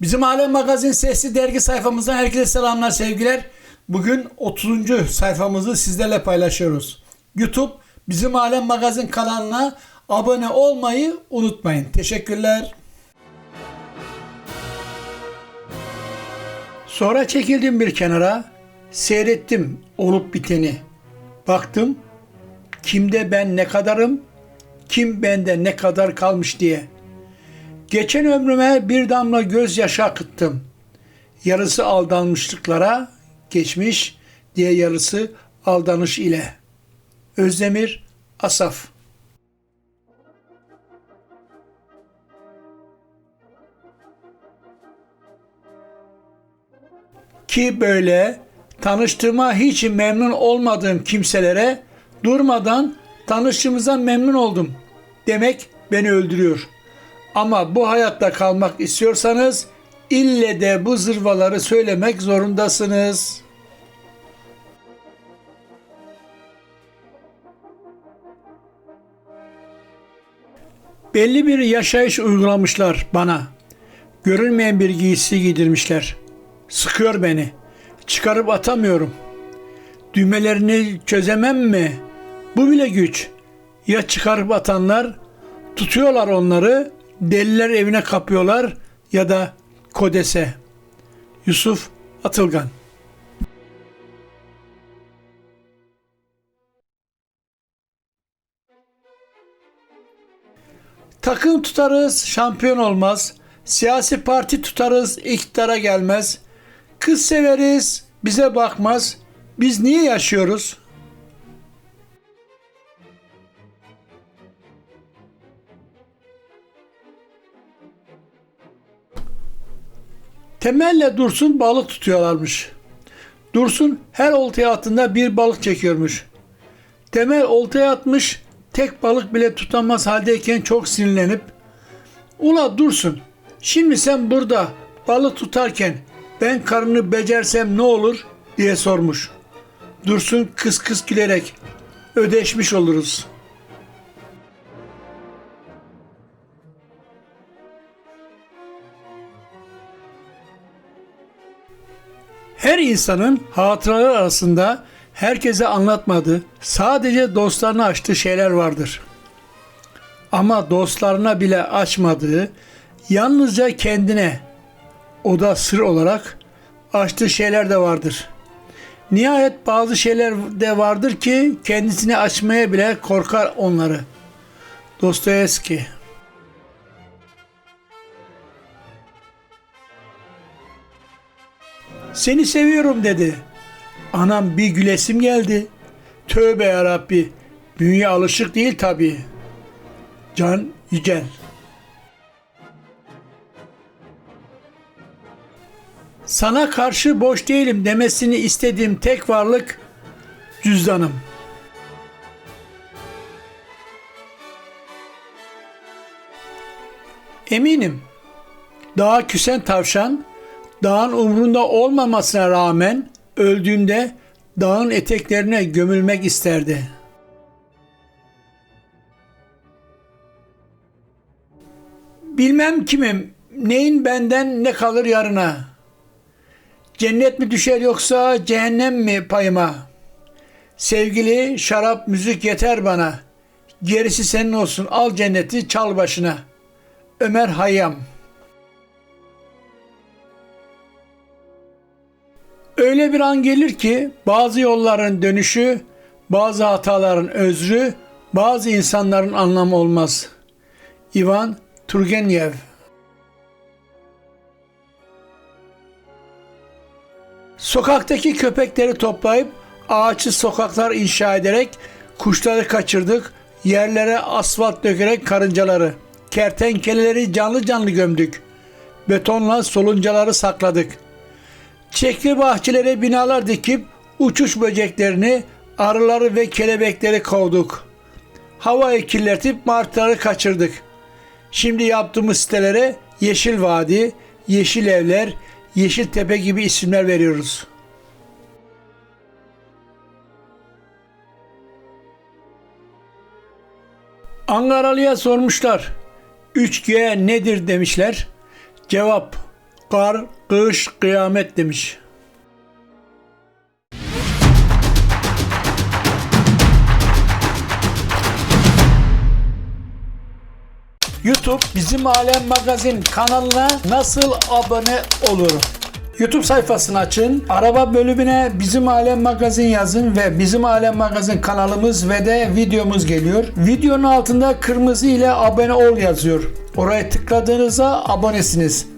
Bizim Alem Magazin Sesli Dergi sayfamızdan herkese selamlar sevgiler. Bugün 30. sayfamızı sizlerle paylaşıyoruz. YouTube Bizim Alem Magazin kanalına abone olmayı unutmayın. Teşekkürler. Sonra çekildim bir kenara, seyrettim olup biteni. Baktım kimde ben ne kadarım, kim bende ne kadar kalmış diye. Geçen ömrüme bir damla gözyaşı akıttım. Yarısı aldanmışlıklara geçmiş, diye yarısı aldanış ile. Özdemir Asaf Ki böyle tanıştığıma hiç memnun olmadığım kimselere durmadan tanıştığımıza memnun oldum demek beni öldürüyor. Ama bu hayatta kalmak istiyorsanız ille de bu zırvaları söylemek zorundasınız. Belli bir yaşayış uygulamışlar bana. Görünmeyen bir giysi giydirmişler. Sıkıyor beni. Çıkarıp atamıyorum. Düğmelerini çözemem mi? Bu bile güç. Ya çıkarıp atanlar tutuyorlar onları, deliler evine kapıyorlar ya da kodese. Yusuf Atılgan Takım tutarız, şampiyon olmaz. Siyasi parti tutarız, iktidara gelmez. Kız severiz, bize bakmaz. Biz niye yaşıyoruz? Temelle Dursun balık tutuyorlarmış. Dursun her oltaya attığında bir balık çekiyormuş. Temel oltaya atmış, tek balık bile tutamaz haldeyken çok sinirlenip Ula Dursun, şimdi sen burada balık tutarken ben karını becersem ne olur diye sormuş. Dursun kıs kıs gülerek ödeşmiş oluruz. Her insanın hatıraları arasında herkese anlatmadığı, sadece dostlarına açtığı şeyler vardır. Ama dostlarına bile açmadığı, yalnızca kendine, o da sır olarak açtığı şeyler de vardır. Nihayet bazı şeyler de vardır ki kendisini açmaya bile korkar onları. Dostoyevski Seni seviyorum dedi. Anam bir gülesim geldi. Tövbe yarabbi. Bünye alışık değil tabii. Can Yücel Sana karşı boş değilim demesini istediğim tek varlık cüzdanım. Eminim dağa küsen tavşan dağın umrunda olmamasına rağmen öldüğünde dağın eteklerine gömülmek isterdi. Bilmem kimim, neyin benden ne kalır yarına. Cennet mi düşer yoksa cehennem mi payıma? Sevgili şarap müzik yeter bana. Gerisi senin olsun al cenneti çal başına. Ömer Hayyam Öyle bir an gelir ki bazı yolların dönüşü, bazı hataların özrü, bazı insanların anlamı olmaz. Ivan Turgenev Sokaktaki köpekleri toplayıp ağaçlı sokaklar inşa ederek kuşları kaçırdık, yerlere asfalt dökerek karıncaları, kertenkeleleri canlı canlı gömdük. Betonla soluncaları sakladık.'' Çekli bahçelere binalar dikip uçuş böceklerini, arıları ve kelebekleri kovduk. Havayı kirletip martıları kaçırdık. Şimdi yaptığımız sitelere Yeşil Vadi, Yeşil Evler, Yeşil Tepe gibi isimler veriyoruz. Ankaralı'ya sormuşlar. 3G nedir demişler. Cevap kar, kış, kıyamet demiş. YouTube Bizim Alem Magazin kanalına nasıl abone olurum? YouTube sayfasını açın. Araba bölümüne Bizim Alem Magazin yazın ve Bizim Alem Magazin kanalımız ve de videomuz geliyor. Videonun altında kırmızı ile abone ol yazıyor. Oraya tıkladığınızda abonesiniz.